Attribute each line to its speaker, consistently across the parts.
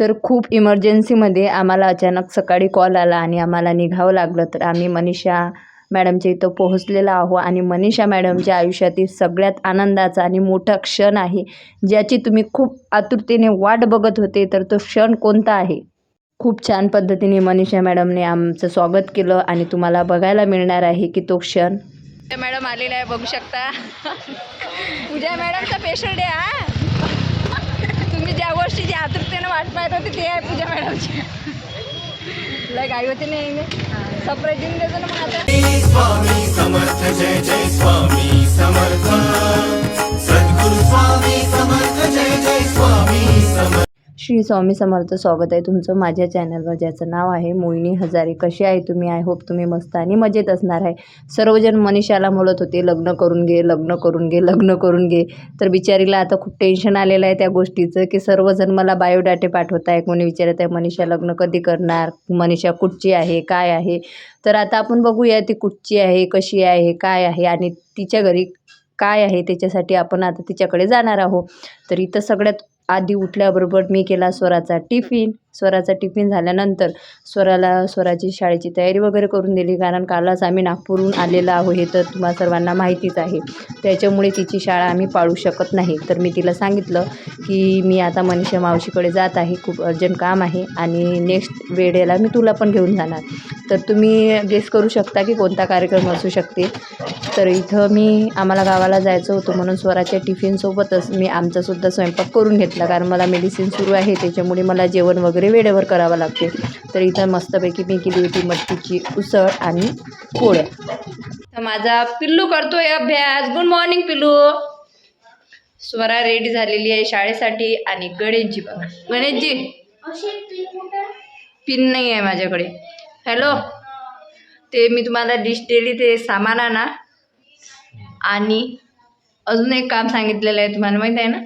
Speaker 1: तर खूप इमर्जन्सीमध्ये आम्हाला अचानक सकाळी कॉल आला आणि आम्हाला निघावं लागलं. तर आम्ही मनीषा मॅडमच्या इथं पोहोचलेलो आहो आणि मनीषा मॅडमच्या आयुष्यातील सगळ्यात आनंदाचा आणि मोठा क्षण आहे ज्याची तुम्ही खूप आतुरतेने वाट बघत होते तर तो क्षण कोणता आहे? खूप छान पद्धतीने मनीषा मॅडमने आमचं स्वागत केलं आणि तुम्हाला बघायला मिळणार आहे की तो क्षण. मॅडम आलेला आहे बघू शकता. पूजा मॅडमचा पेशंट आहे हा. तुम्ही ज्या गोष्टीची आतुरतेनं वाट पाहत होती ते आहे पूजा मॅडमची. लय गाई होती नाही देऊन देतो ना मग आता. श्री स्वामी समर्थ स्वागत आहे तुमचं माझ्या चॅनलवर ज्याचं नाव आहे मोहिनी हजारे. कशी आहे तुम्ही? आय होप तुम्ही मस्त आणि मजेत असणार आहे. सर्वजण मनीषाला म्हणत होते लग्न करून घे लग्न करून घे लग्न करून घे. तर बिचारीला आता खूप टेन्शन आलेलं आहे त्या गोष्टीचं की सर्वजण मला बायोडाटे पाठवत आहे कोणी विचारत आहे मनीषा लग्न कधी करणार? मनीषा कुठची आहे? काय आहे? तर आता आपण बघूया ती कुठची आहे कशी आहे काय आहे आणि तिच्या घरी काय आहे त्याच्यासाठी आपण आता तिच्याकडे जाणार आहोत. तर इथं सगळ्यात आधी उठल्याबरोबर मी केला स्वराचा टिफिन. स्वराचा टिफिन झाल्यानंतर स्वराला स्वराची शाळेची तयारी वगैरे करून दिली. कारण कालच आम्ही नागपूरहून आलेलो आहो हे तर तुम्हा सर्वांना माहितीच आहे. त्याच्यामुळे तिची शाळा आम्ही पाळू शकत नाही. तर मी तिला सांगितलं की मी आता मनीषा मावशीकडे जात आहे. खूप अर्जंट काम आहे आणि नेक्स्ट वेळेला मी तुला पण घेऊन जाणार. तर तुम्ही गेस करू शकता की कोणता कार्यक्रम असू शकते. तर इथं मी आम्हाला गावाला जायचं होतं म्हणून स्वराच्या टिफिनसोबतच मी आमचासुद्धा स्वयंपाक करून घेतला. कारण मला मेडिसिन सुरू आहे त्याच्यामुळे मला जेवण वगैरे वेळेवर करावं लागते. तर इथं मस्तपैकी मी केली होती मटकीची उसळ आणि पोळ्या. तर माझा पिल्लू करतोय अभ्यास. गुड मॉर्निंग पिल्लू. स्वरा रेडी झालेली आहे शाळेसाठी आणि गणेशजी बघा. गणेशजी पिन नाही आहे माझ्याकडे. हॅलो ते मी तुम्हाला डिश दिली ते सामान आणा आणि अजून एक काम सांगितलेलं आहे तुम्हाला माहीत आहे ना?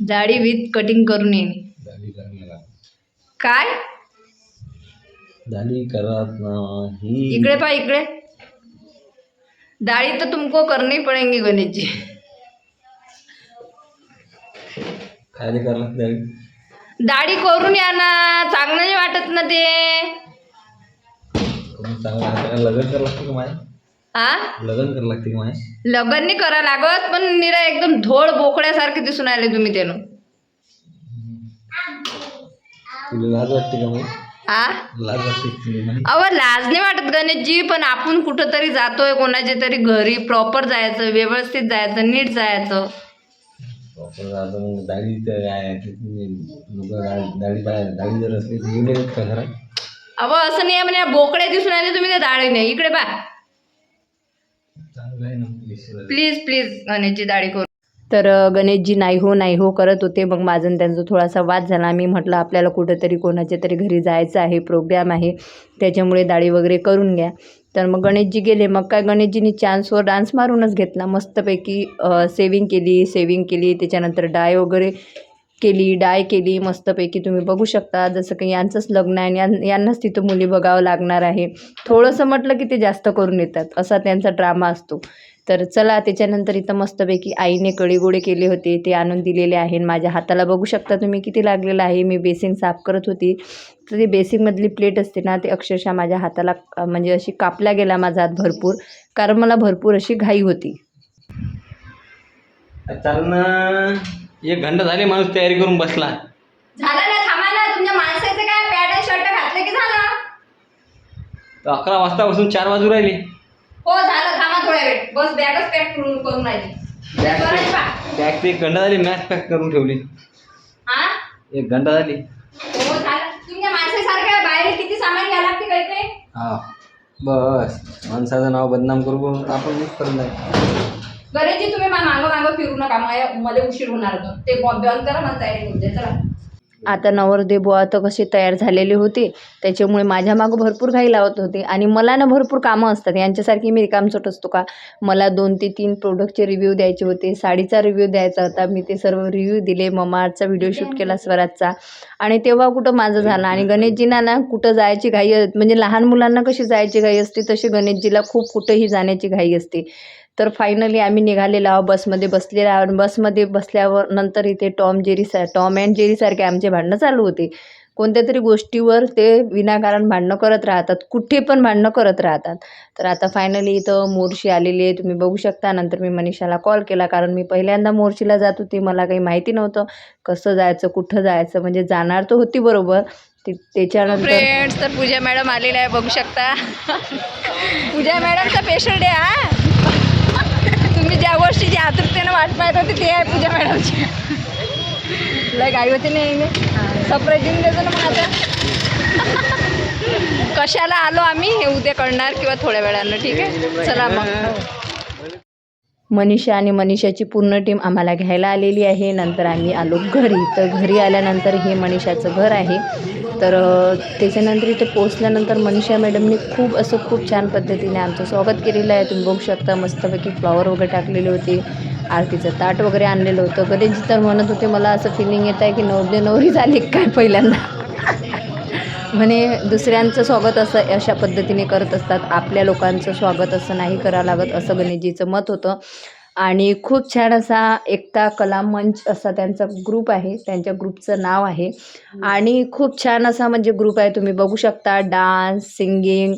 Speaker 1: जाडी विथ कटिंग करून येणे. काय?
Speaker 2: दाढी करत नाही.
Speaker 1: इकडे पा इकडे. दाढ़ी तो तुमको करनी पड़ेंगी गणेश जी
Speaker 2: काय नाही करत दाढी?
Speaker 1: दाढी करून या ना चांगलं नाही वाटत ना ते.
Speaker 2: कमी चांगलं आहे. लग्न करावं लागतं का माय?
Speaker 1: हा
Speaker 2: लग्न करावं लागते का माय?
Speaker 1: लगन नाही करा लागत पण निरा एकदम धोळ बोकड्यासारखे दिसून आले तुम्ही त्यानं.
Speaker 2: तुला लाज वाटते का माय
Speaker 1: हा
Speaker 2: लाज वाटते का तुला माय
Speaker 1: अव लाज नाही वाटत गणेशजी पण आपण कुठं तरी जातोय कोणाच्या तरी घरी प्रॉपर जायचं व्यवस्थित जायचं नीट जायचं.
Speaker 2: वापर आता मग दाढी तर काय लोक दाढी पाय दाढी जर असली तर येऊन येत का घरात?
Speaker 1: अव असं नाही आहे म्हणे बोकड्या दिसून आले तुम्ही त्या नाही इकडे बा
Speaker 2: चांगलं आहे ना विषय
Speaker 1: प्लीज प्लीज गणेशजी दाढी करू तर गणेशजी नाही हो नाही हो करत होते. मग माझं त्यांचा थोडासा वाद झाला. मी म्हटलं आपल्याला कुठंतरी कोणाच्या तरी घरी जायचं आहे प्रोग्राम आहे. त्याच्यामुळे दाढी वगैरे करून घ्या. तर मग गणेशजी गेले. मग काय गणेशजीनी चान्सवर डान्स मारूनच घेतला. मस्तपैकी सेविंग केली सेविंग केली. त्याच्यानंतर डाय वगैरे केली डाय केली. मस्तपैकी तुम्ही बघू शकता. जसं काही यांचंच लग्न आहे आणि यां यांनाच तिथं मुली बघावं लागणार आहे. थोडंसं म्हटलं की ते जास्त करून येतात. असा त्यांचा ड्रामा असतो. तर चला त्याच्यानंतर इथं मस्तपैकी आईने कळीगोळे केले होते ते आणून दिलेले आहे माझ्या हाताला बघू शकता तुम्ही किती लागलेलं आहे. मी बेसिंग साफ करत होती. तर ती बेसिंगमधली प्लेट असते ना ते अक्षरशः माझ्या हाताला म्हणजे अशी कापल्या गेला माझा हात भरपूर कारण मला भरपूर अशी घाई होती.
Speaker 2: चाल ना एक घंटा झाले माणूस तयारी करून बसला.
Speaker 1: झालं ना थांबा ना तुमच्या माणसाचं काय पॅन्ट आणि शर्ट घातलं की झालं?
Speaker 2: तर अकरा वाजतापासून चार वाजू राहिले.
Speaker 1: हो झालं थांबा थोड्या वेळ. बस बॅगच पॅक करून करून राहिली. स्वराज पा.
Speaker 2: बॅग ते एक घंटा झाली मॅच पॅक करून ठेवली.
Speaker 1: हा
Speaker 2: एक घंटा झाली.
Speaker 1: हो झालं. तुमच्या माणसासारख्या बाहेर किती सामान घ्यायला लागते काही काही
Speaker 2: हा. बस. माणसाचं नाव बदनाम करू आपण करत नाही
Speaker 1: गणेशजी तुम्ही मा- मागं मागं फिरू नका. मला मध्ये उशीर होणार होतं. ते बॉ- बंद करा मला तयारी द्या. चला. आता नवरदेव बुवा तर कसे तयार झालेले होते त्याच्यामुळे माझ्या मागं भरपूर घाई लावत होते. आणि मला ना भरपूर कामं असतात. यांच्यासारखी मी रिकामचोट असतो का? मला दोन ते तीन प्रोडक्टचे रिव्ह्यू द्यायचे होते. साडीचा रिव्ह्यू द्यायचा होता. मी ते सर्व रिव्ह्यू दिले. ममाचा व्हिडिओ शूट केला स्वराजचा. आणि तेव्हा कुठं माझं झालं? आणि गणेशजींना ना कुठं जायची घाई म्हणजे लहान मुलांना कशी जायची घाई असते तशी गणेशजीला खूप कुठंही जाण्याची घाई असते. तर फायनली आम्ही निघालेलो आहोत बसमध्ये बसलेला आहोत. बसमध्ये बसल्यावर नंतर इथे टॉम जेरी सा टॉम अँड जेरीसारखे आमचे भांडणं चालू होते. कोणत्या तरी गोष्टीवर ते विनाकारण भांडणं करत राहतात कुठे पण भांडणं करत राहतात. तर आता फायनली इथं मोर्शी आलेली आहे तुम्ही बघू शकता. नंतर मी मनीषाला कॉल केला कारण मी पहिल्यांदा मोर्शीला जात होती. मला काही माहिती नव्हतं कसं जायचं कुठं जायचं म्हणजे जाणार तर होती बरोबर. त्याच्यानंतर फ्रेंड्स तर पूजा मॅडम आलेल्या आहे बघू शकता. पूजा मॅडमचा पेशंट आहे हा. मी ज्या गोष्टीची आतुरतेनं वाट पाहत होती ते आहे पूजा मॅडमची. लय गाई होती नाही सरप्राईज देतो ना मग आता. कशाला आलो आम्ही हे उद्या कळणार किंवा थोड्या वेळानं ठीक आहे? चला मग. मनीषा आणि मनीषाची पूर्ण टीम आम्हाला घ्यायला आलेली आहे. नंतर आम्ही आलो घरी. तर घरी आल्यानंतर हे मनीषाचं घर आहे. तर त्याच्यानंतर इथे पोचल्यानंतर मनीषा मॅडमनी खूप असं खूप छान पद्धतीने आमचं स्वागत केलेलं आहे. तुम्ही बघू शकता मस्तपैकी फ्लॉवर वगैरे टाकलेले होते आरतीचं ताट वगैरे आणलेलं होतं. गणेशजी तर म्हणत होते मला असं फिलिंग येत आहे की नवरी नवरी झाली काय पहिल्यांदा? म्हणे दुसऱ्यांचं स्वागत असं अशा पद्धतीने करत असतात. आपल्या लोकांचं स्वागत असं नाही करावं लागत असं गणेशजीचं मत होतं. आणि खूप छान असा एकता कला मंच असा त्यांचा ग्रुप आहे. त्यांच्या ग्रुपचं नाव आहे. आणि खूप छान असा म्हणजे ग्रुप आहे. तुम्ही बघू शकता डान्स सिंगिंग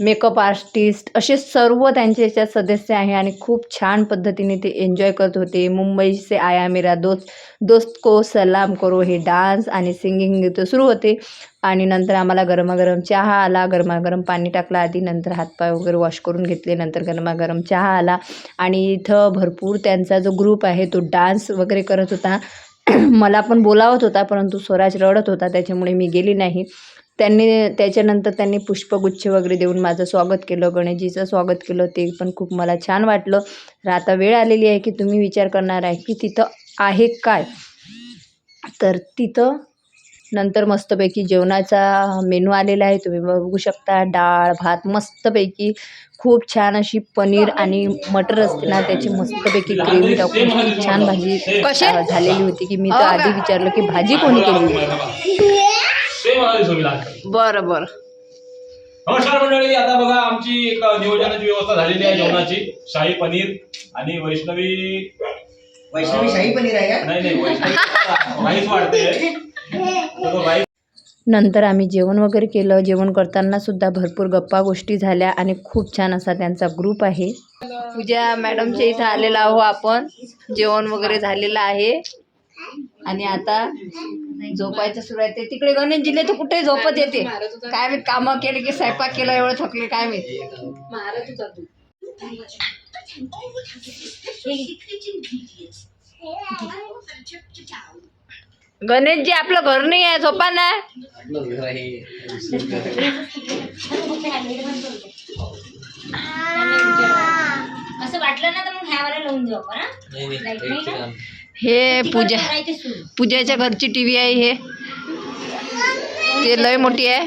Speaker 1: मेकअप आर्टिस्ट असे सर्व त्यांचे याच्यात सदस्य आहे आणि खूप छान पद्धतीने ते एन्जॉय करत होते. मुंबईचे आया मेरा दोस्त दोस्त को सलाम करो हे डान्स आणि सिंगिंग नृत्य सुरू होते. आणि नंतर आम्हाला गरमागरम चहा आला गरमागरम पाणी टाकलं आधी नंतर हातपाय वगैरे वॉश करून घेतले नंतर गरमागरम चहा आला. आणि इथं भरपूर त्यांचा जो ग्रुप आहे तो डान्स वगैरे करत होता. मला पण बोलावत होता परंतु स्वराज रडत होता त्याच्यामुळे मी गेली नाही. त्यांनी त्याच्यानंतर त्यांनी पुष्पगुच्छ वगैरे देऊन माझं स्वागत केलं गणेशजीचं स्वागत केलं ते पण खूप मला छान वाटलं. तर आता वेळ आलेली आहे की तुम्ही विचार करणार आहे की तिथं आहे काय? तर तिथं नंतर मस्तपैकी जेवणाचा मेनू आलेला आहे. तुम्ही बघू शकता डाळ भात मस्तपैकी खूप छान अशी पनीर आणि मटर असते ना त्याची मस्तपैकी ग्रेव्ही टाकून खूप छान भाजी झालेली होती की मी तर आधी विचारलं की भाजी कोणी केली बरं बरं.
Speaker 3: नमस्कार मंडळी आता बघा आमची एक नियोजनाची व्यवस्था झालेली आहे जेवणाची. शाही पनीर आणि वैष्णवी
Speaker 4: वैष्णवी शाही पनीर आहे का?
Speaker 3: नाही नाही वैष्णवी राईस वाढते.
Speaker 1: नंतर आम्ही जेवण वगैरे केलं. जेवण करताना सुद्धा भरपूर गप्पा गोष्टी झाल्या आणि खूप छान असा त्यांचा ग्रुप आहे. पूजा मॅडमच्या इथं आलेलो आहो आपण. जेवण वगैरे झालेलं आहे. आणि आता झोपायचं सुरू आहे. ते तिकडे गणेश जिल्हे तर कुठे झोपत येते. काय मी कामं केले की स्वयंपाक केला एवढं थकले काय मी गणेशजी आपलं घर नाही आहे झोपा ना.
Speaker 5: असं वाटलं ना तर मग ह्या वाला लावून देऊ आपण हा? Light नाही ना?
Speaker 1: हे पूजा
Speaker 5: करायचे सुरू.
Speaker 1: पूजाच्या घरची टी व्ही आहे हे. ते लय मोठी आहे.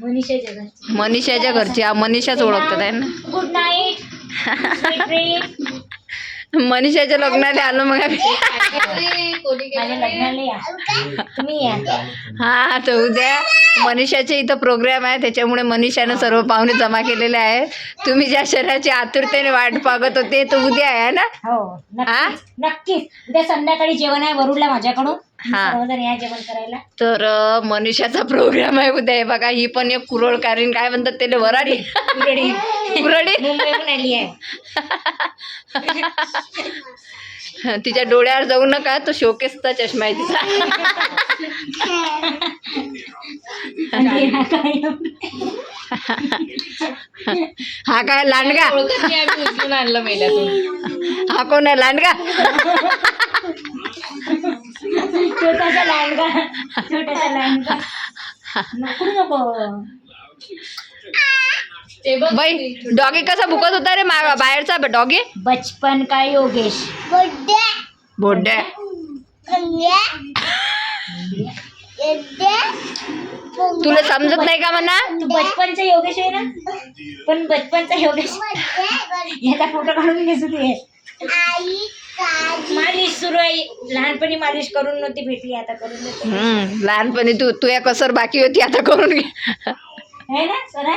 Speaker 5: मनीषाच्या घरची.
Speaker 1: मनीषाच्या घरची हा मनीषाच ओळखतात आहे ना.
Speaker 5: Good night.
Speaker 1: मनीषाच्या लग्नाला आलो मग हा तर उद्या मनीषाच्या इथं प्रोग्राम आहे त्याच्यामुळे मनीषानं सर्व पाहुणे जमा केलेले आहेत तुम्ही ज्या शहराची आतुरतेने वाट पागत होते तो उद्या आहे ना?
Speaker 5: हो
Speaker 1: हा?
Speaker 5: नक्कीच. उद्या संध्याकाळी जेवण आहे वरुडला माझ्याकडून.
Speaker 1: हा.
Speaker 5: सर्वजण या जेवण करायला.
Speaker 1: तर अं, मनीषाचा प्रोग्राम आहे उद्या. हे बघा ही पण एक कुरळकारीन काय म्हणतात त्याला वराडी.
Speaker 5: कुरडी.
Speaker 1: कुरडी.
Speaker 5: मुंबईहून आली आहे.
Speaker 1: तिच्या डोळ्यावर जाऊ नका तो शोकेसचा चष्मा आहे तिचा.
Speaker 5: आणि हा काय?
Speaker 1: हा काय लांडगा? हा कोण आहे लांडगा?
Speaker 5: छोटासा लांडगा. छोटासा लांडगा. नको नको.
Speaker 1: बाई डॉगी कसा भुकत होता रे मा बाहेरचा डॉगी?
Speaker 5: बचपन का योगेश?
Speaker 1: बोड्या. तुला समजत नाही का म्हणा?
Speaker 5: तू बचपनचा योगेश आहे ना? पण बचपनचा योगेश याचा फोटो काढून घेसू तू हे. मालिश सुरू आहे. लहानपणी मालिश करून नव्हती भेटली आता करून देतो
Speaker 1: हम्म लहानपणी तू तुया कसर बाकी होती आता करून घे.
Speaker 5: है ना सर